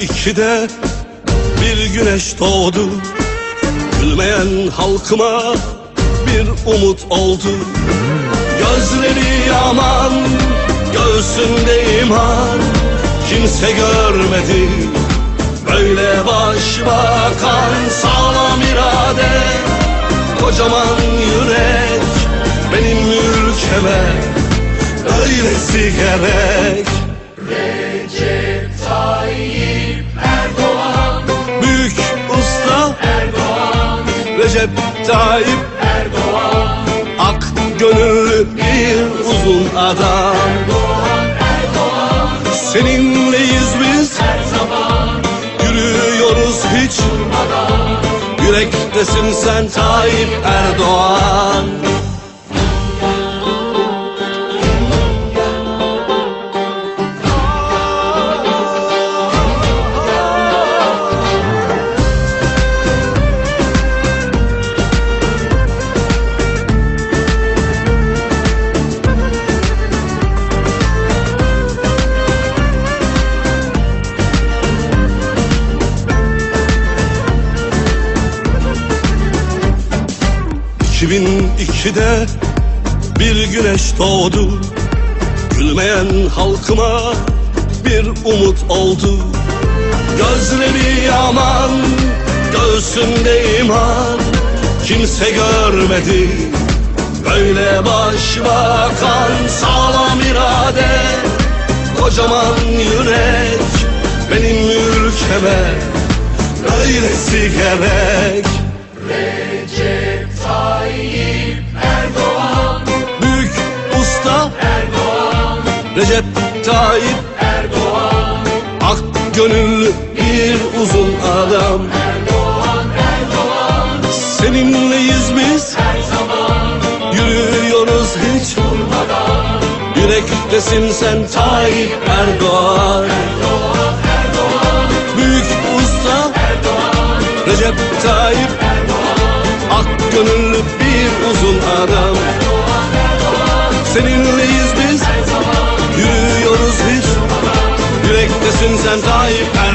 2002'de bir güneş doğdu. Gülmeyen halkıma bir umut oldu. Gözleri yaman, göğsünde iman. Kimse görmedi böyle başbakan Sağlam irade, kocaman yürek. Benim ülkeme öylesi gerek. Büyük Recep Tayyip Erdoğan. Ak gönüllü bir uzun adam. Seninleyiz biz. Her zaman Yürüyoruz hiç. Yürektesin sen Tayyip Erdoğan ...2002'de bir güneş doğdu. Gülmeyen halkıma bir umut oldu. Gözleri yaman, göğsünde iman. Kimse görmedi böyle başbakan Sağlam irade, kocaman yürek Benim ülkeme öylesi gerek. Büyük Recep Tayyip Erdoğan. Ak gönüllü bir uzun adam. Erdoğan Erdoğan Seninleyiz biz. Her zaman Yürüyoruz hiç durmadan. Yürektesin sen Tayyip Erdoğan. Erdoğan Erdoğan Büyük usta Erdoğan Recep Tayyip Ak gönüllü bir uzun adam. Seninleyiz biz. Yürüyoruz sen Erdoğan